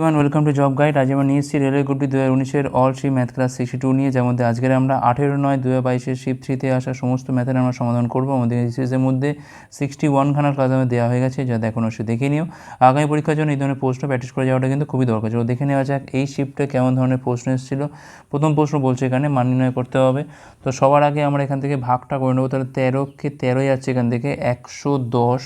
Welcome to job guide আজ আমরা নিয়ে এসেছি রেলওয়ে গ্রুপটি দু হাজার উনিশের অল শিপ ম্যাথ ক্লাস সিক্সটি টু নিয়ে, যার মধ্যে আজকের আমরা আঠেরো নয় দু হাজার বাইশের শিপ থ্রিতে আসা সমস্ত ম্যাথের আমরা সমাধান করব। আমাদের এই মধ্যে সিক্সটি ওয়ানখানার ক্লাস আমাদের দেওয়া হয়ে গেছে যা দেখুন অবশ্যই দেখে নিও। আগামী পরীক্ষার জন্য এই ধরনের প্রশ্ন প্র্যাকটিস করে যাওয়াটা কিন্তু খুবই দরকার। চলো দেখে নেওয়া যাক এই শিফটে কেমন ধরনের প্রশ্ন এসেছিল। প্রথম প্রশ্ন বলছে এখানে, মান নির্ণয় করতে হবে। তো সবার আগে আমরা এখান থেকে ভাগটা করে নেব। তাহলে তেরোকে তেরোই যাচ্ছে এখান থেকে, একশো দশ।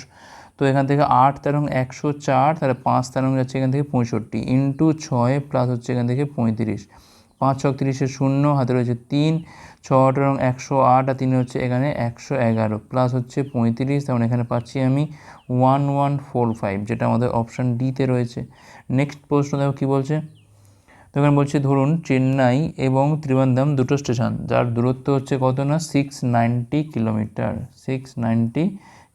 তো এখান থেকে আট তেরো একশো চার, তাহলে পাঁচ তেরো যাচ্ছে এখান থেকে পঁয়ষট্টি। ইন্টু ছয় প্লাস হচ্ছে এখান থেকে পঁয়ত্রিশ। পাঁচ ছক তিরিশে শূন্য, হাতে রয়েছে তিন। ছ আট এবং একশো আট আর তিন হচ্ছে এখানে একশো এগারো। প্লাস হচ্ছে পঁয়ত্রিশ তেমন এখানে পাচ্ছি আমি ওয়ান ওয়ান ফোর ফাইভ, যেটা আমাদের অপশান ডিতে রয়েছে। নেক্সট প্রশ্ন দেখো কী বলছে? তো এখানে বলছে, ধরুন চেন্নাই এবং ত্রিবান্দাম দুটো স্টেশন, যার দূরত্ব হচ্ছে কত না? Six ninety kilometre six ninety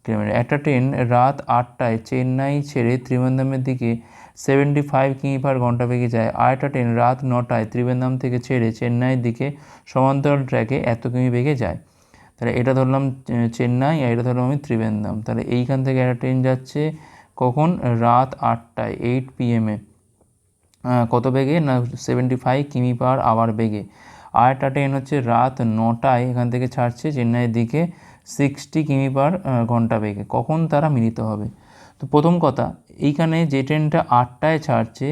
kilometre একটা ট্রেন রাত আটটায় চেন্নাই ছেড়ে ত্রিবান্দামের দিকে সেভেন্টি ফাইভ কিমি পার ঘণ্টা বেগে যায়। আর একটা ট্রেন রাত নটায় ত্রিবান্দাম থেকে ছেড়ে চেন্নাইয়ের দিকে সমান্তরাল ট্র্যাকে এত কিমি বেগে যায়। তাহলে এটা ধরলাম চেন্নাই আর এটা ধরলাম আমি ত্রিবেন্দাম তাহলে এইখান থেকে একটা ট্রেন যাচ্ছে কখন? রাত আটটায় এইট পিএমে কত বেগে? না সেভেন্টি ফাইভ কিমি পার আওয়ার বেগে। আর একটা ট্রেন হচ্ছে রাত নটায় এখান থেকে ছাড়ছে চেন্নাইয়ের দিকে সিক্সটি কিমি পার ঘণ্টা বেগে। কখন তারা মিলিত হবে? তো প্রথম কথা, এইখানে যে ট্রেনটা আটটায় ছাড়ছে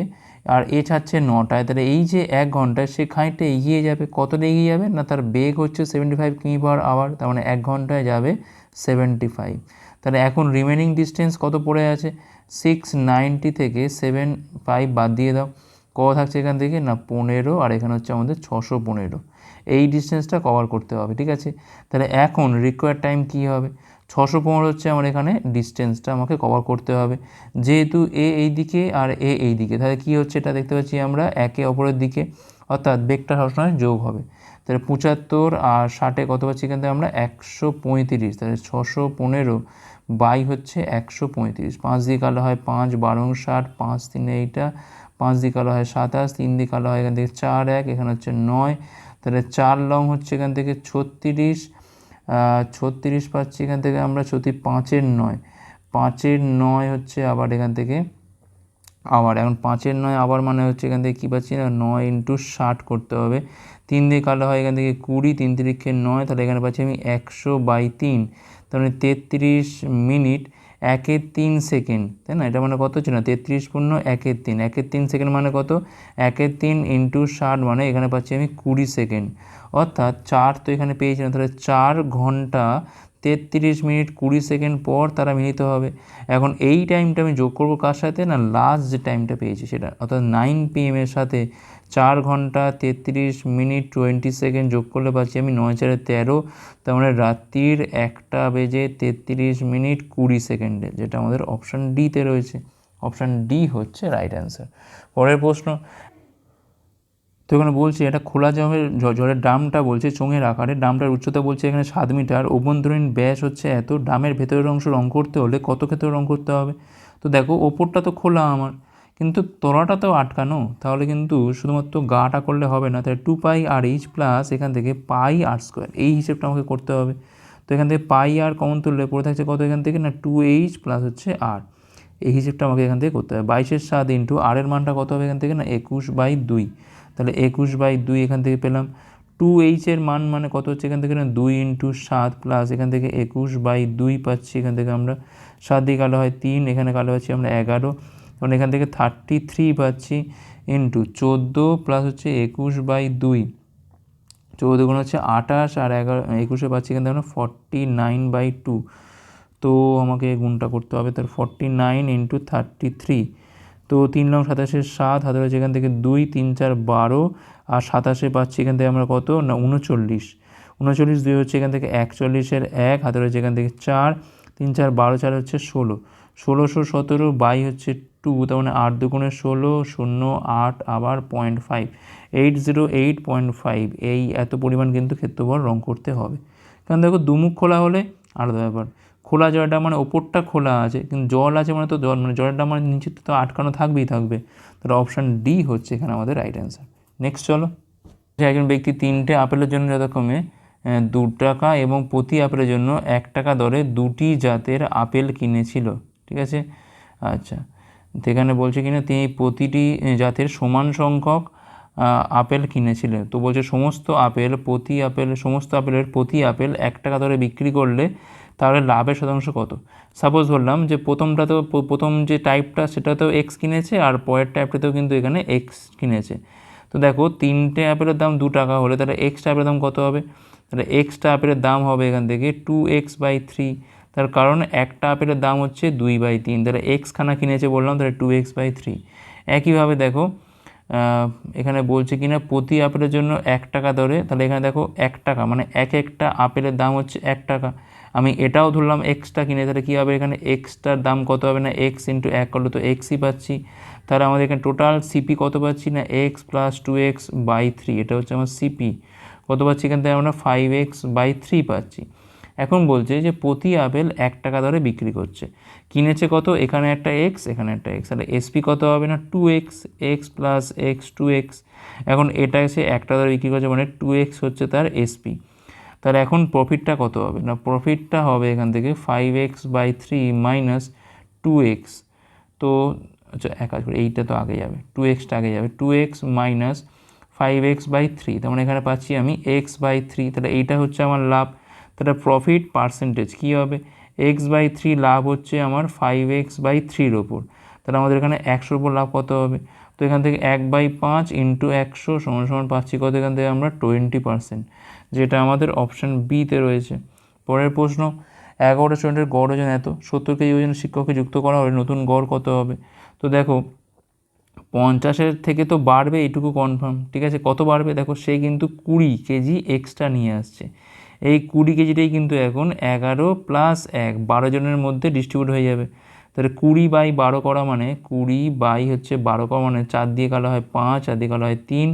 আর এ ছাড়ছে নটায়, তাহলে এই যে এক ঘন্টায় সে খানিকটা এগিয়ে যাবে। কতটা এগিয়ে যাবে? না, তার বেগ হচ্ছে সেভেন্টি ফাইভ কিমি পার আওয়ার তার মানে এক ঘন্টায় যাবে সেভেন্টি ফাইভ তাহলে এখন রিমেনিং ডিস্টেন্স কত পড়ে আছে? সিক্স নাইনটি থেকে সেভেন ফাইভ বাদ দিয়ে দাও। কত থাকছে এখান থেকে? না, পনেরো, আর এখানে হচ্ছে আমাদের ছশো পনেরো। এই ডিস্টেন্সটা কভার করতে হবে, ঠিক আছে? তাহলে এখন রিকোয়ার টাইম কী হবে? ছশো পনেরো হচ্ছে আমার এখানে ডিস্টেন্সটা আমাকে কভার করতে হবে। যেহেতু এ এই দিকে আর এ এই দিকে, তাহলে কী হচ্ছে? এটা দেখতে পাচ্ছি আমরা একে অপরের দিকে, অর্থাৎ বেগটা সবসময় যোগ হবে। তাহলে পঁচাত্তর আর ষাটে কত পাচ্ছি এখান থেকে আমরা? একশো পঁয়ত্রিশ। তাহলে ছশো পনেরো বাই হচ্ছে একশো পঁয়ত্রিশ। পাঁচ দিয়ে কালো হয় পাঁচ, বারো ষাট, পাঁচ তিনে এইটা, পাঁচ দিয়ে কালো হয় সাতাশ, তিন দিয়ে কালো হয় এখান থেকে চার এক, এখানে হচ্ছে নয় তাহলে চার লং হচ্ছে এখান থেকে ছত্রিশ ছত্রিশ পাচ্ছি এখান থেকে আমরা ছত্রিশ পাঁচের নয় পাঁচের নয় হচ্ছে আবার এখান থেকে আবার, এখন পাঁচের নয় আবার মানে হচ্ছে এখান থেকে কী পাচ্ছি না, নয় ইন্টু ষাট করতে হবে। তিন দিয়ে কালো হয় এখান থেকে কুড়ি, তিন তিরিখে নয়, তাহলে এখানে পাচ্ছি আমি একশো বাই তিন তার মানে তেত্রিশ মিনিট একের তিন সেকেন্ড, তাই না? এটা মানে কত না তেত্রিশ পূর্ণ একের তিন। একের তিন সেকেন্ড মানে কত? একের তিন ইন্টু ষাট মানে এখানে পাচ্ছি আমি কুড়ি সেকেন্ড। অর্থাৎ চার তো এখানে পেয়েছিলাম তাহলে চার ঘণ্টা তেত্রিশ মিনিট কুড়ি সেকেন্ড পর তারা মিলিত হবে। এখন এই টাইমটা আমি যোগ করব কার সাথে? না লাস্ট যে টাইমটা পেয়েছি সেটা। অর্থাৎ নাইন পিএমের সাথে চার ঘণ্টা তেত্রিশ মিনিট টোয়েন্টি সেকেন্ড যোগ করলে পাচ্ছি আমি নয় চারে তেরো। তার মানে রাত্রির একটা বেজে তেত্রিশ মিনিট কুড়ি সেকেন্ডে, যেটা আমাদের অপশান ডিতে রয়েছে। অপশান ডি হচ্ছে রাইট অ্যান্সার পরের প্রশ্ন, তো এখানে বলছে এটা খোলা জলের জলের ডামটা বলছে, চোঙের আকারে। ডামটার উচ্চতা বলছে এখানে সাত মিটার। অভ্যন্তরীণ ব্যাস হচ্ছে এত, ডামের ভেতরের অংশ রং করতে হলে কত ক্ষেত্রে রং করতে হবে? তো দেখো, ওপরটা তো খোলা আমার। কিন্তু তলাটা তো আটকানো, তাহলে কিন্তু শুধুমাত্র গাটা করলে হবে না, তাহলে two pi R H plus এখান থেকে পাই আর স্কোয়ার এই হিসেবটা আমাকে করতে হবে। তো এখান থেকে পাই আর কমন তুললে পড়ে থাকছে কত এখান থেকে না টু এইচ প্লাস হচ্ছে আর এই হিসেবটা আমাকে এখান থেকে করতে হবে। বাইশের সাত ইন্টু আরের মানটা কত হবে এখান থেকে না, একুশ বাই দুই, তাহলে একুশ বাই দুই এখান থেকে পেলাম টু এইচের মান মানে কত হচ্ছে এখান থেকে না, দুই ইন্টু সাত প্লাস এখান থেকে একুশ বাই দুই পাচ্ছি, এখান থেকে আমরা সাত দিয়ে কালো হয় তিন, এখানে কালো পাচ্ছি আমরা এগারো তখন এখান থেকে থার্টি থ্রি পাচ্ছি ইন্টু চোদ্দ প্লাস হচ্ছে একুশ বাই দুই। চৌদ্দ গুণ হচ্ছে আঠাশ আর এগারো, একুশে পাচ্ছি এখান থেকে ফর্টি নাইন বাই টু তো আমাকে গুণটা করতে হবে তার forty nine into thirty three তো তিন লং সাতাশের সাত, হাতে রয়েছে এখান থেকে দুই, তিন, চার, বারো। আর সাতাশে পাচ্ছি এখান থেকে আমরা কত? না, উনচল্লিশ। উনচল্লিশ দুই হচ্ছে এখান থেকে একচল্লিশের এক, হাতে রয়েছে এখান থেকে চার। তিন, চার, বারো, চার হচ্ছে ষোলো। ষোলোশো সতেরো বাই হচ্ছে টু, তার মানে আট দুগুণে ষোলো, শূন্য আট আবার point five eight zero eight point five এই এত পরিমাণ কিন্তু ক্ষেত্রফল রং করতে হবে। কারণ দেখো দুমুখ খোলা হলে আলাদা ব্যাপার। খোলা জলটা মানে ওপরটা খোলা আছে, কিন্তু জল আছে মানে তো জল মানে জলটা মানে নিচে তো আটকানো থাকবেই থাকবে। তাহলে অপশান ডি হচ্ছে এখানে আমাদের রাইট অ্যান্সার নেক্সট চলো। যে একজন ব্যক্তি তিনটে আপেলের জন্য যথাক্রমে দু টাকা এবং প্রতি আপেলের জন্য এক টাকা দরে দুটি জাতের আপেল কিনেছিল। ঠিক আছে? আচ্ছা। তো এখানে বলছে কিনা, তিনি প্রতিটি জাতের সমান সংখ্যক আপেল কিনেছিলেন। তো বলছে, সমস্ত আপেল, প্রতি আপেল, সমস্ত আপেলের প্রতি আপেল এক টাকা ধরে বিক্রি করলে তাহলে লাভের শতাংশ কত? সাপোজ ধরলাম যে প্রথমটা তো প্রথম যে টাইপটা সেটাতেও এক্স কিনেছে, আর পরের টাইপটাতেও কিন্তু এখানে এক্স কিনেছে। তো দেখো, তিনটে আপেলের দাম দু টাকা হলে তাহলে এক্সট্রা আপেলের দাম কত হবে? তাহলে এক্সট্রা আপেলের দাম হবে এখান থেকে টু এক্স বাই থ্রি তার কারণ একটা আপেলের দাম হচ্ছে দুই বাই তিন। তাহলে এক্স খানা কিনেছে বললাম তাহলে টু এক্স বাই থ্রি একইভাবে দেখো এখানে বলছে কিনা, প্রতি আপেলের জন্য এক টাকা দরে, তাহলে এখানে দেখো এক টাকা মানে এক একটা আপেলের দাম হচ্ছে এক টাকা। আমি এটাও ধরলাম এক্সট্রা কিনে, তাহলে কী হবে? এখানে এক্সটার দাম কত হবে না? এক্স ইন্টু এক করলে তো এক্সই পাচ্ছি। তাহলে আমাদের এখানে টোটাল সিপি কত পাচ্ছি না? X plus two x by three এটা হচ্ছে আমার সিপি কত পাচ্ছি এখান থেকে? আমরা ফাইভ এক্স বাই থ্রি পাচ্ছি। এখন বলছে যে প্রতি আপেল এক টাকা দরে বিক্রি করছে। কিনেছে কত? এখানে একটা এক্স এখানে একটা এক্স তাহলে এসপি কত হবে না? Two x x plus x two x এখন এটা এসে একটা দরে বিক্রি করছে মানে টু এক্স হচ্ছে তার এসপি তাহলে এখন প্রফিটটা কত হবে? না প্রফিটটা হবে এখান থেকে five x by three minus two x তো আচ্ছা এক কাজ করে, এইটা তো আগে যাবে। টু এক্সটা আগে যাবে। Two x minus five x by three তার মানে এখানে পাচ্ছি আমি এক্স বাই থ্রি তাহলে এইটা হচ্ছে আমার লাভ। তাহলে প্রফিট পার্সেন্টেজ কী হবে? এক্স বাই থ্রি লাভ হচ্ছে আমার ফাইভ এক্স বাই থ্রির ওপর তাহলে আমাদের এখানে একশোর উপর লাভ কত হবে? তো এখান থেকে এক বাই পাঁচ ইন্টু একশো সমান সমান পাচ্ছি কত? এখান থেকে আমরা টোয়েন্টি পার্সেন্ট যেটা আমাদের অপশান বিতে রয়েছে। পরের প্রশ্ন, এগারোটা স্টুডেন্টের গড় ওজন এত? সত্তর কেজি ওজন শিক্ষককে যুক্ত করা হলে নতুন গড় কত হবে? তো দেখো, পঞ্চাশের থেকে তো বাড়বে, এইটুকু কনফার্ম ঠিক আছে? কত বাড়বে? দেখো, সে কিন্তু কুড়ি কেজি এক্সট্রা নিয়ে আসছে। এই কুড়ি কেজিটাই কিন্তু এখন এগারো প্লাস এক, বারো জনের মধ্যে ডিস্ট্রিবিউট হয়ে যাবে। তাহলে কুড়ি বাই বারো করা মানে কুড়ি বাই হচ্ছে বারো করা মানে চার দিয়ে কালো হয় পাঁচ, চার দিয়ে কালো হয় তিন।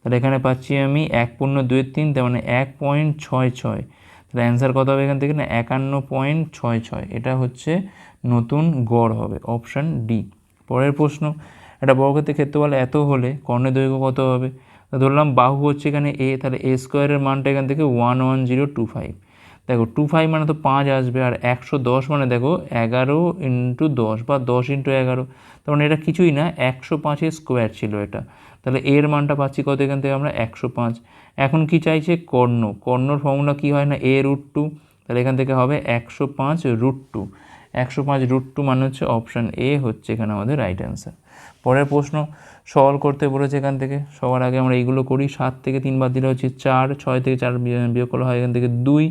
তাহলে এখানে পাচ্ছি আমি এক পূর্ণ দুয়ের তিন, তার মানে এক পয়েন্ট ছয় ছয়। তাহলে অ্যান্সার কত হবে এখান থেকে না? একান্ন পয়েন্ট ছয় ছয়। এটা হচ্ছে নতুন গড় হবে অপশান ডি পরের প্রশ্ন, একটা বর্গক্ষেত্রের ক্ষেত্রফল এত হলে কর্ণের দৈর্ঘ্য কত হবে? ধরলাম বাহু হচ্ছে এখানে এ তাহলে এ স্কোয়ারের মানটা এখান থেকে one one zero two five দেখো টু ফাইভ মানে তো পাঁচ আসবে, আর একশো দশ মানে দেখো এগারো ইন্টু দশ বা দশ ইন্টু এগারো। তার মানে এটা কিছুই না, একশো পাঁচের স্কোয়ার ছিল এটা। তাহলে এর মানটা পাচ্ছি কত এখান থেকে আমরা? একশো পাঁচ। এখন কি চাইছে? কর্ণ। কর্ণর ফর্মুলা কী হয় না? এ রুট টু তাহলে এখান থেকে হবে একশো পাঁচ রুট টু একশো পাঁচ রুট টু মানে হচ্ছে অপশান এ হচ্ছে এখানে আমাদের রাইট অ্যান্সার পরের প্রশ্ন সলভ করতে বলেছে এখান থেকে, সবার আগে আমরা এইগুলো করি, সাত থেকে তিন বাদ দিলে হচ্ছে চার, ছয় থেকে চার বিয়- বিয়োগ করা হয় এখান থেকে দুই,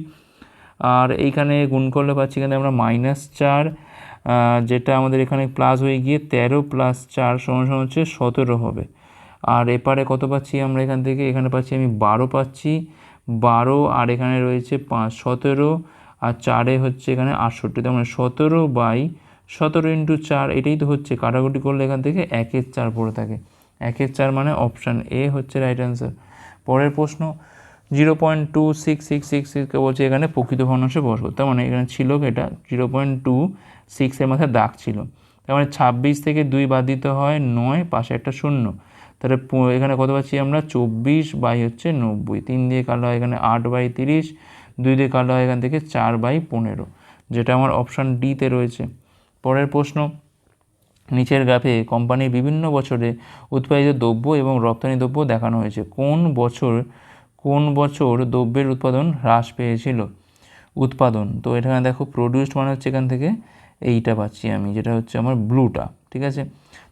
আর এইখানে গুণ করলে পাচ্ছি এখানে আমরা মাইনাস চার যেটা আমাদের এখানে প্লাস হয়ে গিয়ে তেরো প্লাস চার সমান সমান হচ্ছে সতেরো হবে, আর এপারে কত পাচ্ছি আমরা এখান থেকে, এখানে পাচ্ছি আমি বারো পাচ্ছি, বারো আর এখানে রয়েছে পাঁচ, সতেরো, আর চারে হচ্ছে এখানে আটষট্টি, তার মানে সতেরো বাই সতেরো ইন্টু চার, এটাই তো হচ্ছে। কাটাকুটি করলে এখান থেকে একের চার পড়ে থাকে। একের চার মানে অপশান এ হচ্ছে রাইট অ্যান্সার পরের প্রশ্ন zero point two six six six সিক্সকে বলছে, এখানে প্রকৃত ভগ্নাংশে বস তার মানে এখানে ছিল এটা? জিরো পয়েন্ট টু সিক্সের মাথায় দাগ ছিল। তার মানে ছাব্বিশ থেকে দুই বাদ দিতে হয় নয়, পাশে একটা শূন্য। তাহলে এখানে কত পাচ্ছি আমরা? চব্বিশ বাই হচ্ছে নব্বই। তিন দিয়ে কালো হয় এখানে আট বাই তিরিশ, দুই দিয়ে কালো হয় এখান থেকে চার বাই পনেরো, যেটা আমার অপশান ডিতে রয়েছে। পরের প্রশ্ন, নিচের গ্রাফে কোম্পানির বিভিন্ন বছরে উৎপাদিত দ্রব্য এবং রপ্তানি দ্রব্য দেখানো হয়েছে। কোন বছর কোন বছর দ্রব্যের উৎপাদন হ্রাস পেয়েছিল? উৎপাদন। তো এখানে দেখো প্রডিউসড মানে হচ্ছে এখান থেকে এইটা পাচ্ছি আমি, যেটা হচ্ছে আমার ব্লুটা ঠিক আছে?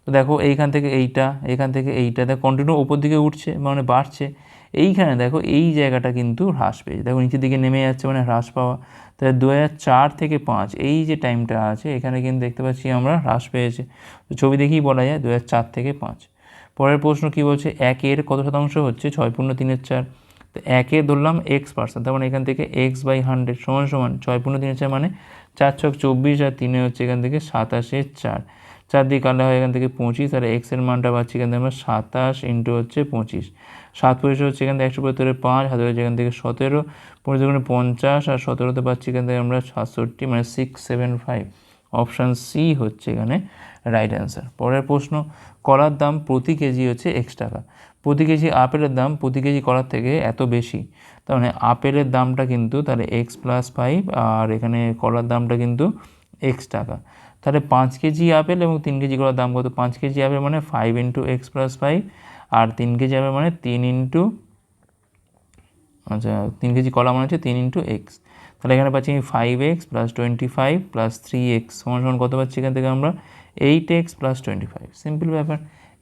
তো দেখো, এইখান থেকে এইটা, এখান থেকে এইটা, দেখো কন্টিনিউ ওপর দিকে উঠছে মানে বাড়ছে। এইখানে দেখো, এই জায়গাটা কিন্তু হ্রাস পেয়েছে। দেখো, নিচের দিকে নেমে যাচ্ছে মানে হ্রাস পাওয়া তাহলে দু চার থেকে পাঁচ, এই যে টাইমটা আছে, এখানে কিন্তু দেখতে পাচ্ছি আমরা হ্রাস পেয়েছে। ছবি দেখেই বলা যায় দু চার থেকে পাঁচ। পরের প্রশ্ন কী বলছে? একের কত শতাংশ হচ্ছে? ছয় পূর্ণ তিনের চার। তো একে ধরলাম এক্স পার্সেন্ট তার মানে এখান থেকে এক্স বাই হান্ড্রেড সমান সমান, ছয় পূর্ণ তিনের চার মানে চার ছক চব্বিশ আর তিনে হচ্ছে এখান থেকে সাতাশের চার। চার দিয়ে কাটলে হয় এখান থেকে পঁচিশ আর এক্সের মানটা পাচ্ছি এখান থেকে আমরা সাতাশ ইন্টু হচ্ছে পঁচিশ। সাত পঁচিশ হচ্ছে এখান থেকে একশো পঁয়ত্তরে পাঁচ হাতে হচ্ছে এখান থেকে সতেরো পঁচিশ পঞ্চাশ, আর সতেরোতে পাচ্ছি এখান থেকে আমরা সাতষট্টি মানে six seven five option C হচ্ছে এখানে রাইট অ্যান্সার পরের প্রশ্ন, কলার দাম প্রতি কেজি হচ্ছে এক্স টাকা। প্রতি কেজি আপেলের দাম প্রতি কেজি কলার থেকে এত বেশি। তার মানে আপেলের দামটা কিন্তু তাহলে এক্স প্লাস ফাইভ আর এখানে কলার দামটা কিন্তু এক্স টাকা। তাহলে পাঁচ কেজি আপেল এবং তিন কেজি কলার দাম কত? পাঁচ কেজি আপেল মানে five into x plus five আর তিন কেজি আপেল মানে তিন ইন্টু আচ্ছা তিন কেজি কলা মানে হচ্ছে তিন ইন্টু এক্স তাহলে এখানে পাচ্ছি আমি five x plus twenty five plus three x সমান সমান কত পাচ্ছি এখান থেকে আমরা? Eight x plus twenty five simple ব্যাপার।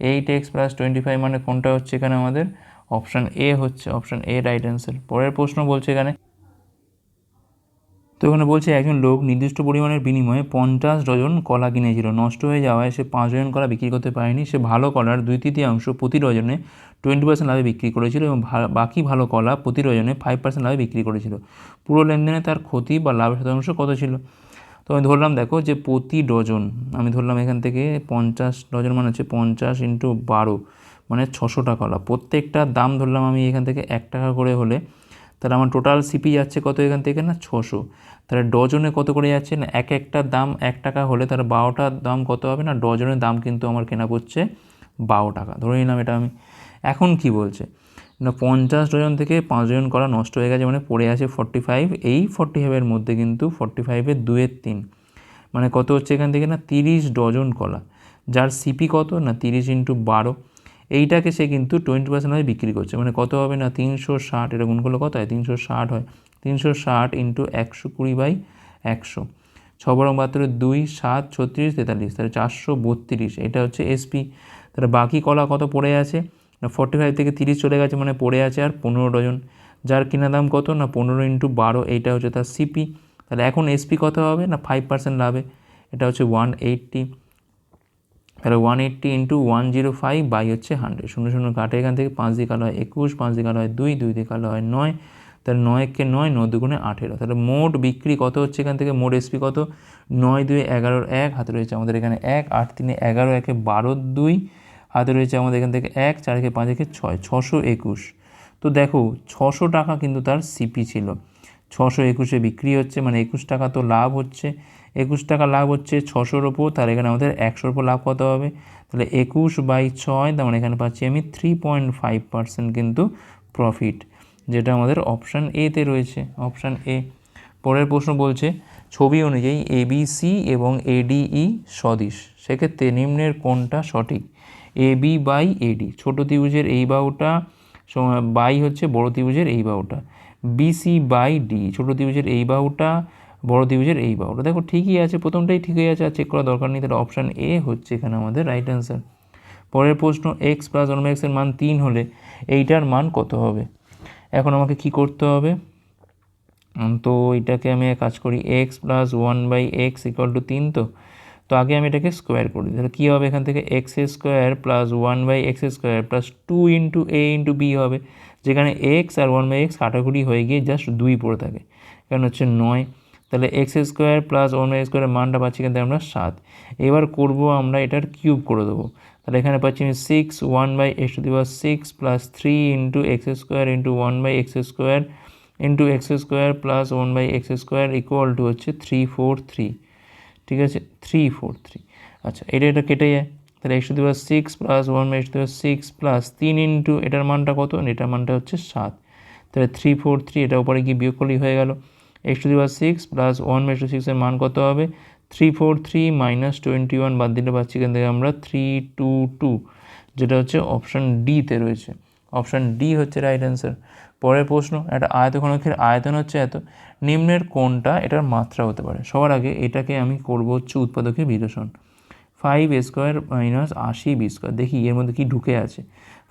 Eight x plus twenty five মানে কোনটা হচ্ছে এখানে আমাদের? অপশান এ হচ্ছে অপশান এ রাইট অ্যান্সার পরের প্রশ্ন বলছে এখানে। তো এখানে বলছে, একজন লোক নির্দিষ্ট পরিমাণের বিনিময়ে পঞ্চাশ ডজন কলা কিনেছিল। নষ্ট হয়ে যাওয়ায় সে পাঁচ ডজন কলা বিক্রি করতে পারেনি। সে ভালো কলার দুই তৃতীয়াংশ প্রতি ডজনে টোয়েন্টি পার্সেন্ট লাভে বিক্রি করেছিল এবং বাকি ভালো কলা প্রতি ডজনে ফাইভ পার্সেন্ট লাভে বিক্রি করেছিল। পুরো লেনদেনে তার ক্ষতি বা লাভের শতাংশ কত ছিল? তো আমি ধরলাম, দেখো যে প্রতি ডজন, আমি ধরলাম এখান থেকে পঞ্চাশ ডজন মানে হচ্ছে পঞ্চাশ ইন্টু বারো মানে ছশোটা কলা। প্রত্যেকটার দাম ধরলাম আমি এখান থেকে এক টাকা করে হলে, তাহলে আমার টোটাল সিপি যাচ্ছে কত এখান থেকে না? ছশো। তাহলে ডজনে কত করে যাচ্ছে না? এক একটার দাম এক টাকা হলে তাহলে বারোটার দাম কত হবে না? ডজনের দাম কিন্তু আমার কেনা পড়ছে বারো টাকা। ধরে নিলাম এটা আমি। এখন কি বলছে? না, পঞ্চাশ ডজন থেকে পাঁচ ডজন করা নষ্ট হয়ে গেছে মানে পড়ে আছে ফর্টি ফাইভ এই ফর্টি ফাইভের মধ্যে কিন্তু ফর্টি ফাইভের দুয়ের তিন। মানে কত হচ্ছে এখান থেকে না? তিরিশ ডজন কলা যার সিপি কত? না, তিরিশ ইন্টু বারো। এইটাকে সে কিন্তু টোয়েন্টি পার্সেন্ট হয় বিক্রি করছে। মানে কত হবে না? তিনশো ষাট। এটা গুণ করলে কত হয়? তিনশো ষাট হয়। তিনশো ষাট ইন্টু একশো কুড়ি বাই একশো। ছ বরং বাহাত্তরে দুই, সাত, ছত্রিশ, তেতাল্লিশ, তাহলে চারশো বত্রিশ। এটা হচ্ছে এসপি তাহলে বাকি কলা কত পড়ে আছে? না ফর্টি ফাইভ থেকে তিরিশ চলে গেছে মানে পড়ে আছে আর পনেরো ডজন। যার কিনা দাম কত? না, পনেরো ইন্টু বারো, এইটা হচ্ছে তার সিপি তাহলে এখন এসপি কত হবে? না ফাইভ পার্সেন্ট লাভে। এটা হচ্ছে ওয়ান এইটটি তাহলে one eighty into one zero five by হচ্ছে হান্ড্রেড শূন্য শূন্য কাটে এখান থেকে পাঁচ দিয়ে কালো হয় একুশ, পাঁচ দিয়ে কালো হয় দুই দুই দিয়ে কালো হয় নয়। তাহলে নয় নয়কে নয় নয় দুগুণে আঠেরো। তাহলে মোট বিক্রি কত হচ্ছে এখান থেকে? মোট এসপি কত? নয় দুই এগারোর এক, হাতে রয়েছে আমাদের এখানে এক, আট তিনে এগারো, একে বারো দুই, হাতে রয়েছে আমাদের এখান থেকে এক, চার একে পাঁচ একে ছয়, ছশো একুশ। তো দেখো, ছশো টাকা কিন্তু তার সিপি ছিল। ছশো একুশে বিক্রি হচ্ছে মানে একুশ টাকা তো লাভ হচ্ছে। একুশ টাকা লাভ হচ্ছে ছশোর ওপর তাহলে এখানে আমাদের একশোর ওপর লাভ কত হবে? তাহলে একুশ বাই ছয়, তার মানে এখানে পাচ্ছি আমি থ্রি পয়েন্ট ফাইভ পার্সেন্ট কিন্তু প্রফিট যেটা আমাদের অপশান এতে রয়েছে অপশান এ পরের প্রশ্ন বলছে, ছবি অনুযায়ী এবিসি এবং এডিই সদিশ সেক্ষেত্রে নিম্নের কোনটা সঠিক? এ বি বাই এডি ছোটো ত্রিভুজের এই বাহুটা বাই হচ্ছে বড় ত্রিভুজের এই বাহুটা। বিসি বাই ডি ছোটো ত্রিভুজের এই বাহুটা, বড় ত্রিভুজের এই বাহুটা। দেখো, ঠিকই আছে, প্রথমটাই ঠিকই আছে, আর চেক করা দরকার নেই। তাহলে অপশান এ হচ্ছে এখানে আমাদের রাইট অ্যান্সার পরের প্রশ্ন এক্স প্লাস ওয়ান এক্সের মান তিন হলে এইটার মান কত হবে? এখন আমাকে কি করতে হবে? তো এটাকে আমি কাজ করি x plus one by x equal to তিন তো। তো আগে আমি এটাকে স্কোয়ার করি তাহলে কী হবে এখান থেকে? X square plus one by x square plus two into a into b হবে। যেখানে এক্স আর ওয়ান বাই এক্স কাটাকুটি হয়ে গিয়ে জাস্ট দুই পড়ে থাকে। কারণ হচ্ছে নয়। তাহলে x square plus one by স্কোয়ারের মানটা পাচ্ছি কিন্তু আমরা সাত। এবার করব আমরা এটার কিউব করে দেবো। তাহলে এখানে পাচ্ছি আমি six one by x to the power six plus three into x square into one by x square into x square plus one by x square equal to হচ্ছে থ্রি ফোর থ্রি ঠিক আছে? Three four three আচ্ছা এটা এটা কেটে যায়। তাহলে x to the power six plus one by x to the power six plus তিন ইন্টু এটার মানটা কত? এটার মানটা হচ্ছে সাত। তাহলে থ্রি ফোর থ্রি এটা উপরে গিয়ে বিয়োগ করলেই হয়ে গেল। X to the power six plus one by two সিক্সের মান কত হবে? Three four three minus twenty one বাদ দিলে পাচ্ছি এখান থেকে আমরা থ্রি টু টু যেটা হচ্ছে অপশান ডিতে রয়েছে। অপশান ডি হচ্ছে রাইট অ্যান্সার পরের প্রশ্ন, একটা আয়তঘনকের আয়তন হচ্ছে এত, নিম্নের কোনটা এটার মাত্রা হতে পারে। সবার আগে এটাকে আমি করব হচ্ছে উৎপাদকের বিশ্লেষণ। ফাইভ এ স্কোয়ার মাইনাস আশি বি স্কোয়ার দেখি, এর মধ্যে কি ঢুকে আছে?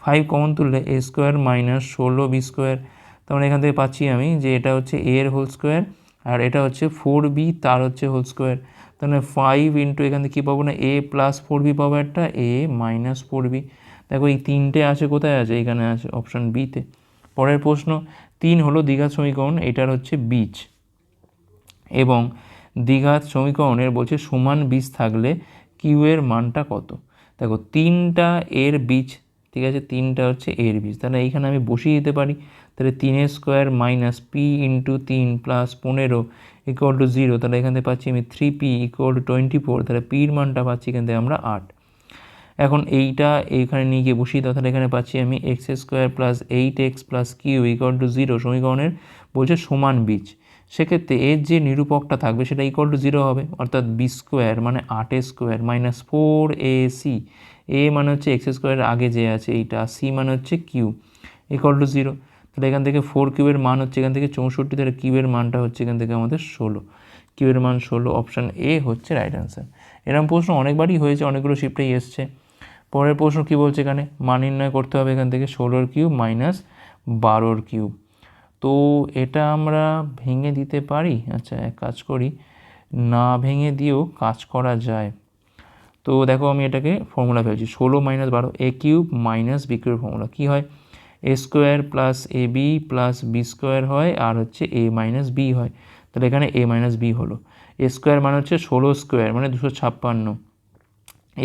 ফাইভ কমন তুললে এ স্কোয়ার মাইনাস ষোলো বি স্কোয়ার তার মানে এখান থেকে পাচ্ছি আমি যে এটা হচ্ছে এর হোল স্কোয়ার আর এটা হচ্ছে ফোর বি তার হচ্ছে হোল স্কোয়ার তাহলে ফাইভ ইন্টু এখান থেকে কী পাবো না? এ প্লাস ফোর বি পাবো একটা এ মাইনাস ফোর বি দেখো এই তিনটে আছে কোথায় আছে? এখানে আছে অপশান বিতে পরের প্রশ্ন, তিন হলো দ্বিঘাত সমীকরণ, এটার হচ্ছে বীজ। এবং দীঘার সমীকরণের বলছে সমান বীজ থাকলে কিউ এর মানটা কত? দেখো তিনটা এর বীজ, ঠিক আছে? তিনটা হচ্ছে এর বীজ। তাহলে এইখানে আমি বসিয়ে দিতে পারি। তাহলে তিনের স্কোয়ার মাইনাস পি ইন্টু তিন প্লাস পনেরো ইকুয়াল টু জিরো তাহলে এখান থেকে পাচ্ছি আমি three p equal to twenty four তাহলে পির মানটা পাচ্ছি এখান থেকে আমরা আট। এখন এইটা এইখানে নিয়ে গিয়ে বসিয়ে দাও, তাহলে এখানে পাচ্ছি আমি x square plus eight x plus q equal to zero সমীকরণের বলছে সমান বীজ। সেক্ষেত্রে এর যে নিরূপকটা থাকবে সেটা ইকুয়াল টু জিরো হবে, অর্থাৎ বি স্কোয়ার মানে আট a square minus four a c a মানে হচ্ছে এক্স স্কোয়ারের আগে যে আছে এইটা সি মানে হচ্ছে কিউ ইকুয়াল টু জিরো তাহলে এখান থেকে ফোর কিউবের মান হচ্ছে এখান থেকে চৌষট্টি, তাহলে কিউবের মানটা হচ্ছে এখান থেকে আমাদের ষোলো। কিউবের মান ষোলো অপশান এ হচ্ছে রাইট অ্যান্সার এরকম প্রশ্ন অনেকবারই হয়েছে, অনেকগুলো শিফটেই এসছে। পরের প্রশ্ন কী বলছে এখানে? মান নির্ণয় করতে হবে এখান থেকে ষোলোর কিউব মাইনাস বারোর কিউব তো এটা আমরা ভেঙে দিতে পারি? আচ্ছা এক কাজ করি। না ভেঙে দিয়েও কাজ করা যায়। তো দেখো আমি এটাকে ফর্মুলা ফেলছি, ষোলো মাইনাস বারো a cube minus b formula কী হয়? A square plus a b plus b square হয় আর হচ্ছে এ মাইনাস বি হয়। তাহলে এখানে এ মাইনাস বি হলো। এ স্কোয়ার মানে হচ্ছে ষোলো স্কোয়ার মানে দুশো ছাপ্পান্ন।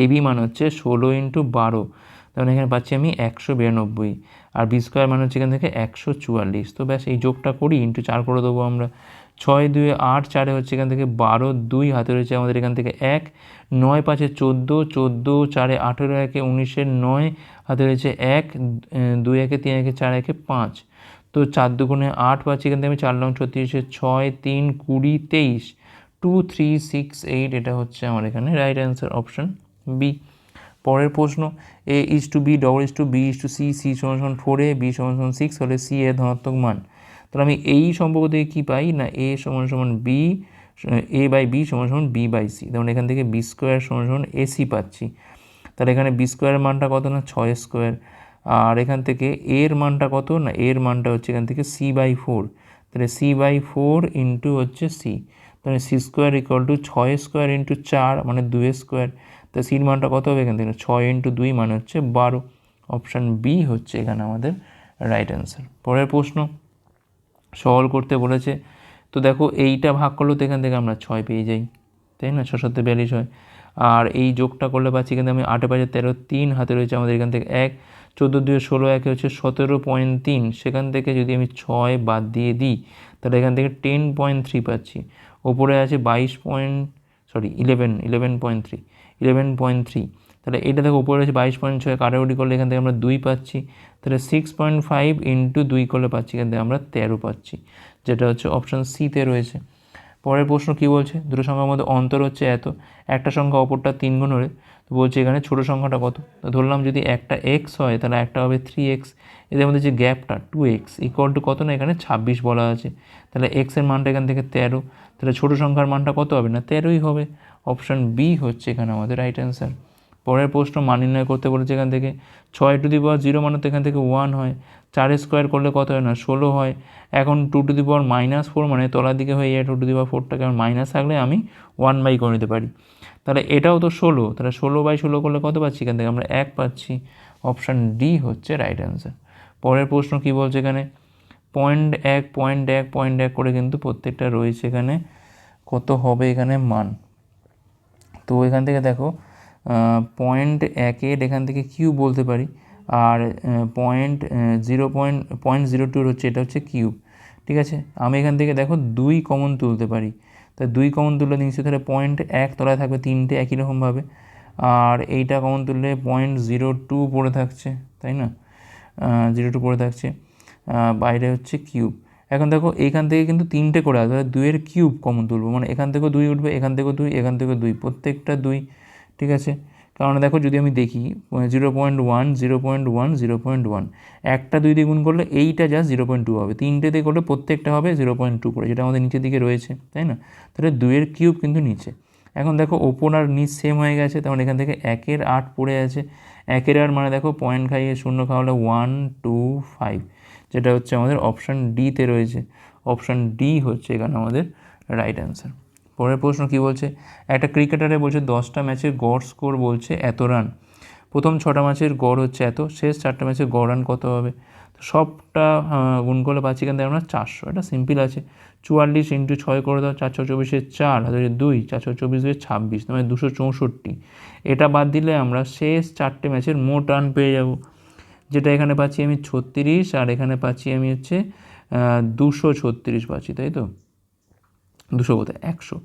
এ বি মানে হচ্ছে ষোলো ইন্টু বারো। তাহলে এখানে পাচ্ছি আমি একশো বিরানব্বই। আর বি স্কোয়ার মানে হচ্ছে এখান থেকে একশো চুয়াল্লিশ। তো ব্যাস এই যোগটা করি ইন্টু চার করে দেবো আমরা। ছয় দুই আট চারে হচ্ছে এখান থেকে বারো দুই হাতে রয়েছে আমাদের এখান থেকে এক, নয় পাঁচে চোদ্দ চোদ্দ চারে আঠেরো একে উনিশের নয় হাতে রয়েছে এক দুই একে তিন একে চার একে পাঁচ। তো চার দুগুণে আট পাচ্ছি এখান থেকে আমি, চার লং ছত্রিশে ছয় তিন কুড়ি তেইশ। টু থ্রি সিক্স এইট, এটা হচ্ছে আমার এখানে রাইট অ্যান্সার অপশান বি পরের প্রশ্ন a is to b double is to b is to c c সমান সমান ফোর এ বি সমান সমান সিক্স হলে সি এ ধনাত্মক মান। তাহলে আমি এই সম্পর্ক থেকে কী পাই? না এ সমান সমান বি এ বাই বি সমান সমান বি বাই সি তাহলে এখান থেকে বি স্কোয়ার সমান সমান এসি পাচ্ছি। তাহলে এখানে বি স্কোয়ারের মানটা কত না? ছয় স্কোয়ার আর এখান থেকে এর মানটা কত? না এর মানটা হচ্ছে এখান থেকে সি বাই ফোর তাহলে সি বাই ফোর ইন্টু হচ্ছে সি তাহলে সি স্কোয়ার ইকুয়াল টু ছয় স্কোয়ার ইন্টু চার মানে দুই স্কোয়ার তো সির মানটা কত হবে এখান থেকে? ছয় ইন্টু দুই মানে হচ্ছে বারো। অপশান বি হচ্ছে এখানে আমাদের রাইট অ্যান্সার পরের প্রশ্ন। সলভ করতে বলেছে। তো দেখো, এইটা ভাগ করলেও তো এখান থেকে আমরা ছয় পেয়ে যাই, তাই না? ছ সাতে বিয়াল্লিশ হয়। আর এই যোগটা করলে পাচ্ছি কিন্তু আমি আটে পাঁচে তেরো তিন, হাতে রয়েছে আমাদের এখান থেকে এক, চোদ্দ দুই ষোলো একে হচ্ছে সতেরো পয়েন্ট তিন। সেখান থেকে যদি আমি ছয় বাদ দিয়ে দিই, তাহলে এখান থেকে টেন পয়েন্ট থ্রি পাচ্ছি। ওপরে আছে বাইশ point, sorry, eleven eleven point three, eleven point three. তাহলে এটা দেখো উপরে রয়েছে বাইশ পয়েন্ট ছয় কাটাকুটি করলে এখান থেকে আমরা দুই পাচ্ছি। তাহলে সিক্স পয়েন্ট ফাইভ ইন্টু দুই করলে পাচ্ছি, এখান থেকে আমরা তেরো পাচ্ছি, যেটা হচ্ছে অপশান সিতে রয়েছে। পরের প্রশ্ন কী বলছে? দুটো সংখ্যার মধ্যে অন্তর হচ্ছে এত, একটা সংখ্যা অপরটা তিন গুণ হলে, তো বলছে এখানে ছোটো সংখ্যাটা কত? তো ধরলাম যদি একটা এক্স হয়, তাহলে একটা হবে থ্রি এক্স এদের মধ্যে যে গ্যাপটা টু এক্স ইকুয়াল টু কত না এখানে? ছাব্বিশ বলা আছে। তাহলে এক্সের মানটা এখান থেকে তেরো, তাহলে ছোটো সংখ্যার মানটা কত হবে না? তেরোই হবে। অপশান বি হচ্ছে এখানে আমাদের রাইট অ্যান্সার পরের প্রশ্ন মান নির্ণয় করতে বলেছে এখান থেকে। ছয় টু দি পাওয়ার জিরো মানে তো এখান থেকে ওয়ান হয়। চার স্কোয়ার করলে কত হয় না? ষোলো হয়। এখন two to the power minus four মানে তলার দিকে হয়ে যায় টু টু দি পাওয়ার ফোরটাকে আমার মাইনাস থাকলে আমি ওয়ান বাই করে নিতে পারি। তাহলে এটাও তো ষোলো। তাহলে ষোলো বাই ষোলো করলে কত পাচ্ছি এখান থেকে? আমরা এক পাচ্ছি। অপশান ডি হচ্ছে রাইট অ্যান্সার। পরের প্রশ্ন কী বলছে এখানে? পয়েন্ট এক পয়েন্ট এক পয়েন্ট এক করে কিন্তু প্রত্যেকটা রয়েছে এখানে। কত হবে এখানে মান? তো এখান থেকে দেখো পয়েন্ট একের এখান থেকে কিউ বলতে পারি। আর point zero point point zero টুর হচ্ছে, এটা হচ্ছে কিউব ঠিক আছে? আমি এখান থেকে দেখো দুই কমন তুলতে পারি। তা দুই কমন তুললে নিশ্চয়ই তাহলে পয়েন্ট এক তলায় থাকবে, তিনটে একই রকমভাবে। আর এইটা কমন তুললে পয়েন্ট জিরো টু পড়ে থাকছে, তাই না? জিরো টু পড়ে থাকছে। বাইরে হচ্ছে কিউব এখন দেখো এখান থেকে কিন্তু তিনটে করে আসবে দুইয়ের কিউব কমন তুলবো। মানে এখান থেকেও দুই উঠবে, এখান থেকেও দুই, এখান থেকেও দুই, প্রত্যেকটা দুই ঠিক আছে? কারণ দেখো যদি আমি দেখি zero point one zero point one zero point one একটা দুই দিয়ে গুণ করলে এইটা জাস্ট জিরো পয়েন্ট টু হবে। তিনটে দিয়ে করলে প্রত্যেকটা হবে জিরো পয়েন্ট টু করে, যেটা আমাদের নিচের দিকে রয়েছে, তাই না? তাহলে দুইয়ের কিউব কিন্তু নিচে। এখন দেখো ওপর আর নিচ সেম হয়ে গেছে তখন এখান থেকে একের আট পড়ে আছে। একের আট মানে দেখো পয়েন্ট খাইয়ে শূন্য খাওয়ালে ওয়ান টু ফাইভ যেটা হচ্ছে আমাদের অপশান ডিতে রয়েছে। অপশান ডি হচ্ছে এখানে আমাদের রাইট অ্যান্সার পরের প্রশ্ন কী বলছে? একটা ক্রিকেটারে বলছে, দশটা ম্যাচের গড় স্কোর বলছে এত রান। প্রথম ছটা ম্যাচের গড় হচ্ছে এত, শেষ চারটা ম্যাচের গড় রান কত হবে? তো সবটা গুণ করলে পাচ্ছি এখান থেকে আমরা চারশো। এটা সিম্পল আছে। চুয়াল্লিশ ইন্টু ছয় করে দাও, চারশো চব্বিশে চার, হাজার দুই, চারশো চব্বিশ দুই ছাব্বিশ মানে দুশো চৌষট্টি। এটা বাদ দিলে আমরা শেষ চারটে ম্যাচের মোট রান পেয়ে যাব। যেটা এখানে পাচ্ছি আমি ছত্রিশ, আর এখানে পাচ্ছি আমি হচ্ছে দুশো ছত্রিশ পাচ্ছি, তাই তো? দুশো কোথায় একশো।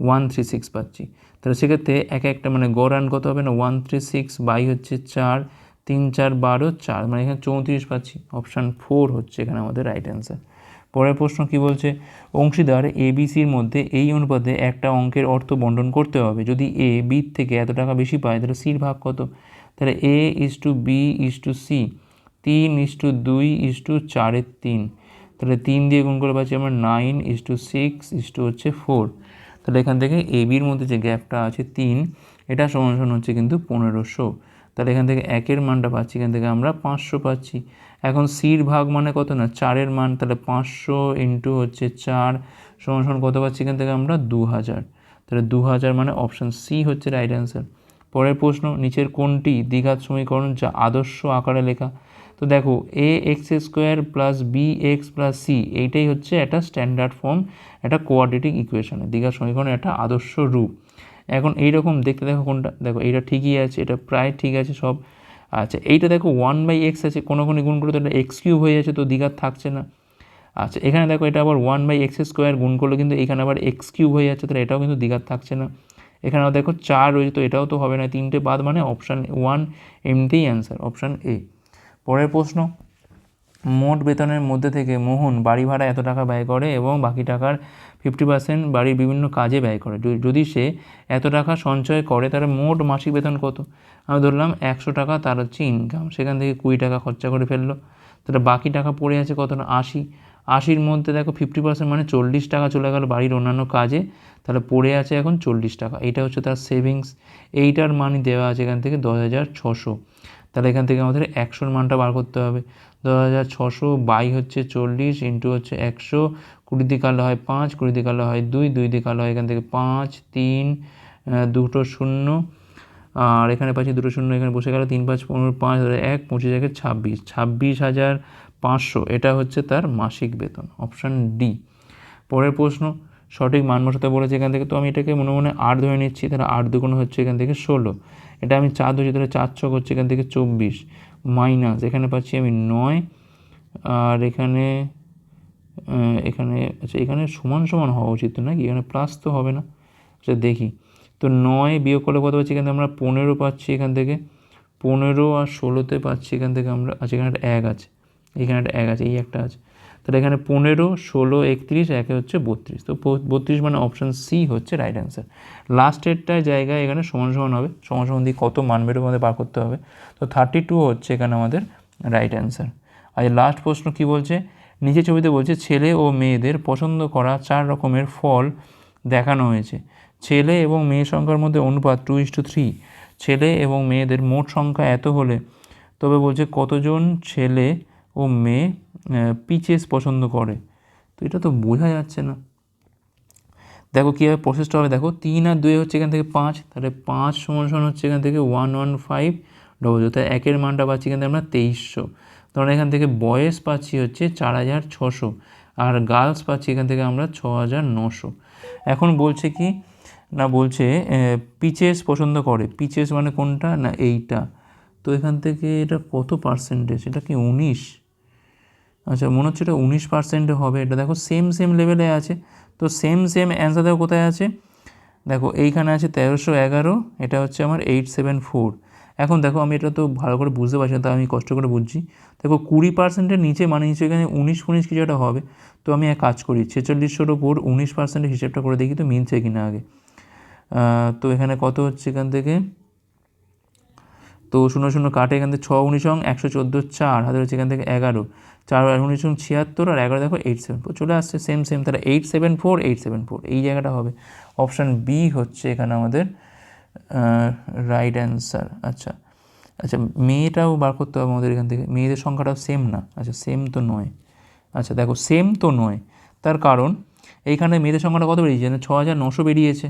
ওয়ান থ্রি সিক্স পাচ্ছি। তাহলে সেক্ষেত্রে এক একটা মানে গড় রান কত হবে না? ওয়ান থ্রি সিক্স বাই হচ্ছে চার, তিন চার বারো, চার। মানে এখানে চৌত্রিশ পাচ্ছি। অপশান ফোর হচ্ছে এখানে আমাদের রাইট অ্যান্সার পরের প্রশ্ন কি বলছে? অংশীদার এ বি সির মধ্যে এই অনুপাতে একটা অঙ্কের অর্থ বন্টন করতে হবে। যদি এ বি থেকে এত টাকা বেশি পায়, তাহলে সির ভাগ কত? তাহলে a is to b is to c তিন ইস টু দুই ইস টু চারের তিন। তাহলে তিন দিয়ে গুণ করে পাচ্ছি আমরা nine is to six is to হচ্ছে ফোর তাহলে এখান থেকে এ বির মধ্যে যে গ্যাপটা আছে তিন, এটা সমান সমান হচ্ছে কিন্তু পনেরোশো। তাহলে এখান থেকে একের মানটা পাচ্ছি, এখান থেকে আমরা পাঁচশো পাচ্ছি। এখন সির ভাগ মানে কত না? চারের মান, তাহলে পাঁচশো ইন্টু হচ্ছে চার, সমান সমান কত পাচ্ছি? এখান থেকে আমরা দু হাজার তাহলে দু হাজার মানে অপশান সি হচ্ছে রাইট অ্যান্সার পরের প্রশ্ন, নিচের কোনটি দ্বিঘাত সমীকরণ যা আদর্শ আকারে লেখা? তো দেখো a x square plus b x plus c এইটাই হচ্ছে একটা স্ট্যান্ডার্ড ফর্ম একটা কোয়াড্রেটিক ইকুয়েশনে দ্বিঘাত সমীকরণের একটা আদর্শ রূপ। এখন এইরকম দেখতে দেখো কোনটা, দেখো এইটা ঠিকই আছে, এটা প্রায় ঠিক আছে সব। আচ্ছা এইটা দেখো ওয়ান বাই এক্স আছে, কোনো কোনো গুণ করে তো এটা এক্স কিউব হয়ে যাচ্ছে, তো দ্বিঘাত থাকছে না। আচ্ছা এখানে দেখো এটা আবার ওয়ান বাই এক্স স্কোয়ার গুণ করলে কিন্তু এখানে আবার এক্স কিউব হয়ে যাচ্ছে, তাহলে এটাও কিন্তু দ্বিঘাত থাকছে না। এখানেও দেখো চার রয়েছে, তো এটাও তো হবে না, তিনটে বাদ মানে অপশান ওয়ান এমনিতেই অ্যান্সার অপশান এ পরের প্রশ্ন, মোট বেতনের মধ্যে থেকে মোহন বাড়ি ভাড়া এত টাকা ব্যয় করে এবং বাকি টাকার ফিফটি পার্সেন্ট বাড়ির বিভিন্ন কাজে ব্যয় করে। যদি সে এত টাকা সঞ্চয় করে তাহলে মোট মাসিক বেতন কত? আমি ধরলাম একশো টাকা তার হচ্ছে ইনকাম সেখান থেকে কুড়ি টাকা খরচা করে ফেলল। তাহলে বাকি টাকা পড়ে আছে কত না? আশি। আশির মধ্যে দেখো ফিফটি পার্সেন্ট মানে চল্লিশ টাকা চলে গেল বাড়ির অন্যান্য কাজে। তাহলে পড়ে আছে এখন চল্লিশ টাকা। এইটা হচ্ছে তার সেভিংস এইটার মানি দেওয়া আছে এখান থেকে দশ হাজার ছশো। তাহলে এখান থেকে আমাদের একশোর মানটা বার করতে হবে। দশ হাজার ছশো বাই হচ্ছে চল্লিশ ইন্টু হচ্ছে একশো, কুড়ি দিকে আলো হয় পাঁচ, কুড়ি দিকে আলো হয় দুই দুই দিকে আলো হয় এখান থেকে পাঁচ, তিন দুটো শূন্য। আর এখানে পাচ্ছি দুটো শূন্য, এখানে বসে গেল তিন, পাঁচ, পনেরো, পাঁচ হাজার এক, পঁচিশ, একে ছাব্বিশ। ছাব্বিশ হাজার পাঁচশো, এটা হচ্ছে তার মাসিক বেতন অপশান ডি পরের প্রশ্ন, সঠিক মান বলেছে এখান থেকে, তো আমি এটাকে মনে মনে আট ধরে নিচ্ছি, তাহলে আট দুগুণ হচ্ছে এখান থেকে ষোলো। এটা আমি চার ধরছি, তাহলে চার ছক হচ্ছে এখান থেকে চব্বিশ মাইনাস এখানে পাচ্ছি আমি নয়, আর এখানে এখানে আচ্ছা এখানে সমান সমান হওয়া উচিত তো নাকি? এখানে প্লাস তো হবে না। আচ্ছা দেখি। তো নয় বিয়োগ করলে কত পাচ্ছি? এখান থেকে আমরা পনেরো পাচ্ছি এখান থেকে। পনেরো আর ষোলোতে পাচ্ছি এখান থেকে আমরা আচ্ছা এখানে একটা এক আছে। এখানে একটা এক আছে, এই একটা আছে। তাহলে এখানে পনেরো, ষোলো, একত্রিশ, একে হচ্ছে বত্রিশ। তো বত্রিশ মানে অপশান সি হচ্ছে রাইট অ্যান্সার লাস্টেরটায় জায়গায় এখানে সমান সমান হবে। সমান সমান দিয়ে কত মান বেরোবে আমাদের বার করতে হবে। তো থার্টি টু হচ্ছে এখানে আমাদের রাইট অ্যান্সার আর লাস্ট প্রশ্ন কি বলছে? নিচে ছবিতে বলছে, ছেলে ও মেয়েদের পছন্দ করা চার রকমের ফল দেখানো হয়েছে। ছেলে এবং মেয়ে সংখ্যার মধ্যে অনুপাত টু ইস টু থ্রি ছেলে এবং মেয়েদের মোট সংখ্যা এত হলে তবে বলছে কতজন ছেলে ও মেয়ে পিচেস পছন্দ করে। তো এটা তো বোঝা যাচ্ছে না। দেখো কীভাবে প্রসেসটা হবে। দেখো তিন আর দুই হচ্ছে এখান থেকে পাঁচ, তাহলে পাঁচ সমান সমান হচ্ছে এখান থেকে one one five double zero তাই একের মানটা পাচ্ছি এখান থেকে আমরা তেইশশো। তখন এখান থেকে বয়েস পাচ্ছি হচ্ছে চার হাজার ছশো। আর গার্লস পাচ্ছি এখান থেকে আমরা ছ হাজার নশো। এখন বলছে কি? না, বলছে পিচেস পছন্দ করে। পিচেস মানে কোনটা? না, এইটা। তো এখান থেকে এটা কত পার্সেন্টেজ এটা কি উনিশ? আচ্ছা মনে হচ্ছে এটা উনিশ পার্সেন্টে হবে। এটা দেখো সেম সেম লেভেলে আছে। তো সেম সেম অ্যান্সার দেখো কোথায় আছে? দেখো এইখানে আছে তেরোশো এগারো, এটা হচ্ছে আমার এইট সেভেন ফোর এখন দেখো আমি এটা তো ভালো করে বুঝতে পারছি না তাই আমি কষ্ট করে বুঝছি। দেখো কুড়ি পার্সেন্টের নিচে মানে নিচে এখানে উনিশ উনিশ কিছু একটা হবে। তো আমি এক কাজ করি, ছেচল্লিশশোর ওপর উনিশ পার্সেন্টের হিসেবটা করে দেখি তো মিলছে কি না আগে তো এখানে কত হচ্ছে এখান থেকে? তো শূন্য শূন্য কাটে এখান থেকে ছ, উনিশ অং একশো চোদ্দ, চার, হাতে হচ্ছে এখান থেকে এগারো। চার আর ছিয়াত্তর আর এগারো দেখো এইট সেভেন ফোর চলে আসছে সেম সেম তাহলে eight seven four eight seven four এই জায়গাটা হবে। অপশান বি হচ্ছে এখানে আমাদের রাইট অ্যান্সার আচ্ছা আচ্ছা মেয়েটাও বার করতে হবে আমাদের এখান থেকে, মেয়েদের সংখ্যাটাও সেম না আচ্ছা সেম তো নয় আচ্ছা দেখো সেম তো নয়, তার কারণ এইখানে মেয়েদের সংখ্যাটা কত বেরিয়েছে না ছ হাজার নশো বেরিয়েছে,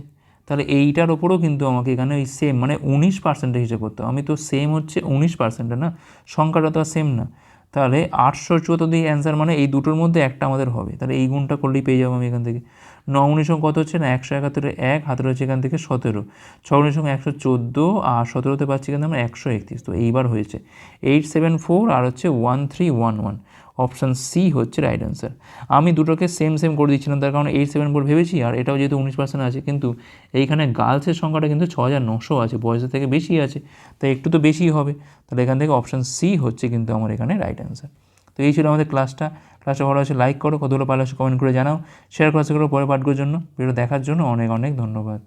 তাহলে এইটার ওপরও কিন্তু আমাকে এখানে ওই সেম মানে উনিশ পার্সেন্টের হিসেবে করতে হবে, আমি তো সেম হচ্ছে উনিশ পার্সেন্টে না, সংখ্যাটা তো আর সেম না। তাহলে আটশো চুয়াত্তর দিয়ে অ্যান্সার মানে এই দুটোর মধ্যে একটা আমাদের হবে। তাহলে এই গুণটা করলেই পেয়ে যাব আমি এখান থেকে। ন উনিশ কত হচ্ছে না? একশো একাত্তরে এক, হাতের রয়েছে এখান থেকে সতেরো। ছ উনিশ একশো চোদ্দ আর সতেরোতে পাচ্ছি কিন্তু আমরা একশো একত্রিশ। তো এইবার হয়েছে। এইট সেভেন ফোর আর হচ্ছে one three one one option C হচ্ছে রাইট অ্যান্সার আমি দুটোকে সেম সেম করে দিচ্ছিলাম তার কারণ এইট সেভেন ফোর ভেবেছি, আর এটাও যেহেতু উনিশ পার্সেন্ট আছে, কিন্তু এইখানে গার্লসের সংখ্যাটা কিন্তু ছ হাজার নশো আছে, বয়সের থেকে বেশি আছে তাই একটু তো বেশিই হবে। তাহলে এখান থেকে অপশান সি হচ্ছে কিন্তু আমার এখানে রাইট অ্যান্সার তো এই ছিল আমাদের ক্লাসটা ক্লাসটা ভালো আছে লাইক করো, কতগুলো আছে কমেন্ট করে জানাও। শেয়ার ক্লাসগুলো পরে পাঠগুলোর জন্য। ভিডিও দেখার জন্য অনেক অনেক ধন্যবাদ।